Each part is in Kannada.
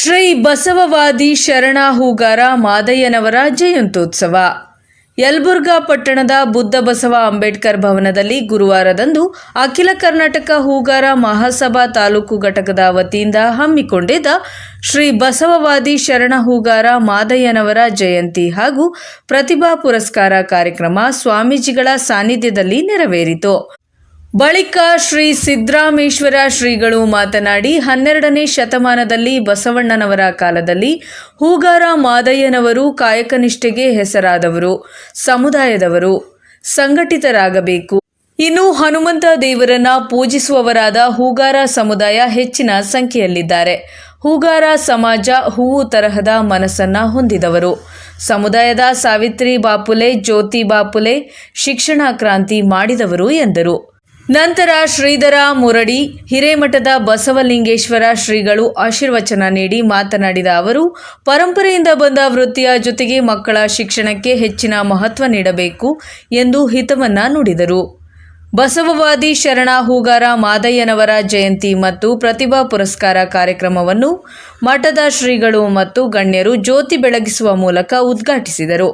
ಶ್ರೀ ಬಸವವಾದಿ ಶರಣ ಹೂಗಾರ ಮಾದಯ್ಯನವರ ಜಯಂತ್ಯೋತ್ಸವ. ಯಲಬುರ್ಗಾ ಪಟ್ಟಣದ ಬುದ್ಧ ಬಸವ ಅಂಬೇಡ್ಕರ್ ಭವನದಲ್ಲಿ ಗುರುವಾರದಂದು ಅಖಿಲ ಕರ್ನಾಟಕ ಹೂಗಾರ ಮಹಾಸಭಾ ತಾಲೂಕು ಘಟಕದ ವತಿಯಿಂದ ಹಮ್ಮಿಕೊಂಡಿದ್ದ ಶ್ರೀ ಬಸವವಾದಿ ಶರಣ ಹೂಗಾರ ಮಾದಯ್ಯನವರ ಜಯಂತಿ ಹಾಗೂ ಪ್ರತಿಭಾ ಪುರಸ್ಕಾರ ಕಾರ್ಯಕ್ರಮ ಸ್ವಾಮೀಜಿಗಳ ಸಾನ್ನಿಧ್ಯದಲ್ಲಿ ನೆರವೇರಿತು. ಬಳಿಕ ಶ್ರೀ ಸಿದ್ದರಾಮೇಶ್ವರ ಶ್ರೀಗಳು ಮಾತನಾಡಿ ಹನ್ನೆರಡನೇ ಶತಮಾನದಲ್ಲಿ ಬಸವಣ್ಣನವರ ಕಾಲದಲ್ಲಿ ಹೂಗಾರ ಮಾದಯ್ಯನವರು ಕಾಯಕನಿಷ್ಠೆಗೆ ಹೆಸರಾದವರು, ಸಮುದಾಯದವರು, ಸಂಘಟಿತರಾಗಬೇಕು. ಇನ್ನು ಹನುಮಂತ ದೇವರನ್ನ ಪೂಜಿಸುವವರಾದ ಹೂಗಾರ ಸಮುದಾಯ ಹೆಚ್ಚಿನ ಸಂಖ್ಯೆಯಲ್ಲಿದ್ದಾರೆ. ಹೂಗಾರ ಸಮಾಜ ಹೂವು ತರಹದ ಮನಸ್ಸನ್ನ ಹೊಂದಿದವರು. ಸಮುದಾಯದ ಸಾವಿತ್ರಿ ಬಾಪುಲೆ, ಜ್ಯೋತಿ ಬಾಪುಲೆ ಶಿಕ್ಷಣ ಕ್ರಾಂತಿ ಮಾಡಿದವರು ಎಂದರು. ನಂತರ ಶ್ರೀಧರ ಮುರಡಿ, ಹಿರೇಮಠದ ಬಸವಲಿಂಗೇಶ್ವರ ಶ್ರೀಗಳು ಆಶೀರ್ವಚನ ನೀಡಿ ಮಾತನಾಡಿದ ಅವರು, ಪರಂಪರೆಯಿಂದ ಬಂದ ವೃತ್ತಿಯ ಜೊತೆಗೆ ಮಕ್ಕಳ ಶಿಕ್ಷಣಕ್ಕೆ ಹೆಚ್ಚಿನ ಮಹತ್ವ ನೀಡಬೇಕು ಎಂದು ಹಿತವನ್ನ ನುಡಿದರು. ಬಸವವಾದಿ ಶರಣ ಹೂಗಾರ ಮಾದಯ್ಯನವರ ಜಯಂತಿ ಮತ್ತು ಪ್ರತಿಭಾ ಪುರಸ್ಕಾರ ಕಾರ್ಯಕ್ರಮವನ್ನು ಮಠದ ಶ್ರೀಗಳು ಮತ್ತು ಗಣ್ಯರು ಜ್ಯೋತಿ ಬೆಳಗಿಸುವ ಮೂಲಕ ಉದ್ಘಾಟಿಸಿದರು.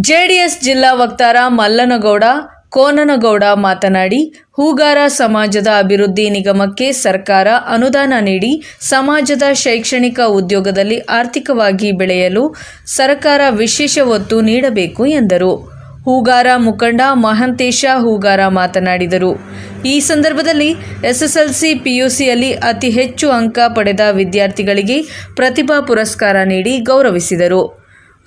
ಜೆಡಿಎಸ್ ಜಿಲ್ಲಾ ವಕ್ತಾರ ಮಲ್ಲನಗೌಡ ಕೋನನಗೌಡ ಮಾತನಾಡಿ, ಹೂಗಾರ ಸಮಾಜದ ಅಭಿವೃದ್ಧಿ ನಿಗಮಕ್ಕೆ ಸರ್ಕಾರ ಅನುದಾನ ನೀಡಿ, ಸಮಾಜದ ಶೈಕ್ಷಣಿಕ ಉದ್ಯೋಗದಲ್ಲಿ ಆರ್ಥಿಕವಾಗಿ ಬೆಳೆಯಲು ಸರ್ಕಾರ ವಿಶೇಷ ಒತ್ತು ನೀಡಬೇಕು ಎಂದರು. ಹೂಗಾರ ಮುಖಂಡ ಮಹಂತೇಶ ಹೂಗಾರ ಮಾತನಾಡಿದರು. ಈ ಸಂದರ್ಭದಲ್ಲಿ ಎಸ್ಎಸ್ಎಲ್ಸಿ ಪಿಯುಸಿಯಲ್ಲಿ ಅತಿ ಹೆಚ್ಚು ಅಂಕ ಪಡೆದ ವಿದ್ಯಾರ್ಥಿಗಳಿಗೆ ಪ್ರತಿಭಾ ಪುರಸ್ಕಾರ ನೀಡಿ ಗೌರವಿಸಿದರು.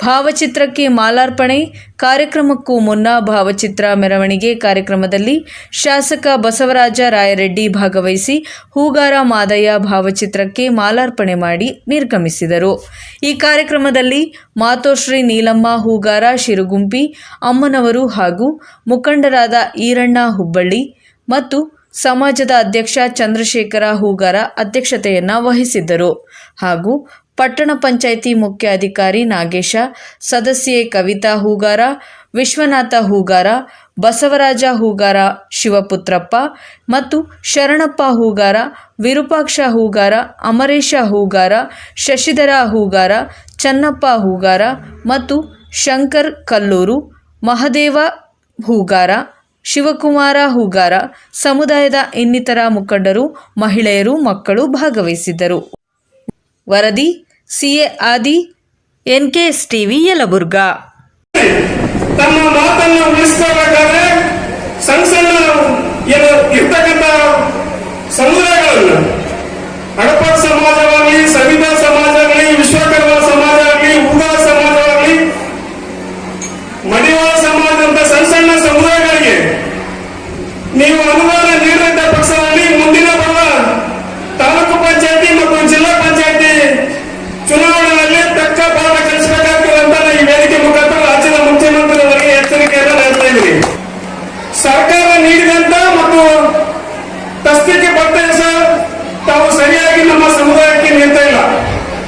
ಭಾವಚಿತ್ರಕ್ಕೆ ಮಾಲಾರ್ಪಣೆ. ಕಾರ್ಯಕ್ರಮಕ್ಕೂ ಮುನ್ನ ಭಾವಚಿತ್ರ ಮೆರವಣಿಗೆ ಕಾರ್ಯಕ್ರಮದಲ್ಲಿ ಶಾಸಕ ಬಸವರಾಜ ರಾಯರೆಡ್ಡಿ ಭಾಗವಹಿಸಿ ಹೂಗಾರ ಮಾದಯ್ಯ ಭಾವಚಿತ್ರಕ್ಕೆ ಮಾಲಾರ್ಪಣೆ ಮಾಡಿ ನಿರ್ಗಮಿಸಿದರು. ಈ ಕಾರ್ಯಕ್ರಮದಲ್ಲಿ ಮಾತೋಶ್ರೀ ನೀಲಮ್ಮ ಹೂಗಾರ ಶಿರುಗುಂಪಿ, ಅಮ್ಮನವರು ಹಾಗೂ ಮುಖಂಡರಾದ ಈರಣ್ಣ ಹುಬ್ಬಳ್ಳಿ ಮತ್ತು ಸಮಾಜದ ಅಧ್ಯಕ್ಷ ಚಂದ್ರಶೇಖರ ಹೂಗಾರ ಅಧ್ಯಕ್ಷತೆಯನ್ನು ವಹಿಸಿದ್ದರು. ಹಾಗೂ ಪಟ್ಟಣ ಪಂಚಾಯಿತಿ ಮುಖ್ಯ ಅಧಿಕಾರಿ ನಾಗೇಶ, ಸದಸ್ಯೆ ಕವಿತಾ ಹೂಗಾರ, ವಿಶ್ವನಾಥ ಹೂಗಾರ, ಬಸವರಾಜ ಹೂಗಾರ ಶಿವಪುತ್ರಪ್ಪ ಮತ್ತು ಶರಣಪ್ಪ ಹೂಗಾರ, ವಿರೂಪಾಕ್ಷ ಹೂಗಾರ, ಅಮರೇಶ ಹೂಗಾರ, ಶಶಿಧರ ಹೂಗಾರ, ಚನ್ನಪ್ಪ ಹೂಗಾರ ಮತ್ತು ಶಂಕರ್ ಕಲ್ಲೂರು, ಮಹದೇವ ಹೂಗಾರ, ಶಿವಕುಮಾರ ಹೂಗಾರ, ಸಮುದಾಯದ ಇನ್ನಿತರ ಮುಖಂಡರು, ಮಹಿಳೆಯರು, ಮಕ್ಕಳು ಭಾಗವಹಿಸಿದ್ದರು. ವರದಿ, ಸಿಎ ಆದಿ ಎನ್ ಎನ್ಕೆಎಸ್ ಟಿವಿ ಯಲಬುರ್ಗ. ತಮ್ಮ ಮಾತನ್ನು ಉಳಿಸ್ಕೋಬೇಕಾದ್ರೆ ಸಣ್ಣ ಸಣ್ಣ ಏನು ಇರ್ತಕ್ಕಂಥ ಸಮುದಾಯಗಳನ್ನ ಹಡಪ ಸಮಾಜವಾಗಲಿ, ಸವಿತಾ ಸಮಾಜವಾಗಲಿ, ವಿಶ್ವಕರ್ಮ ಸಮಾಜವಾಗಲಿ ಉಗಾ ಸಮಾಜವಾಗಲಿ, ಮಡಿವಾಳ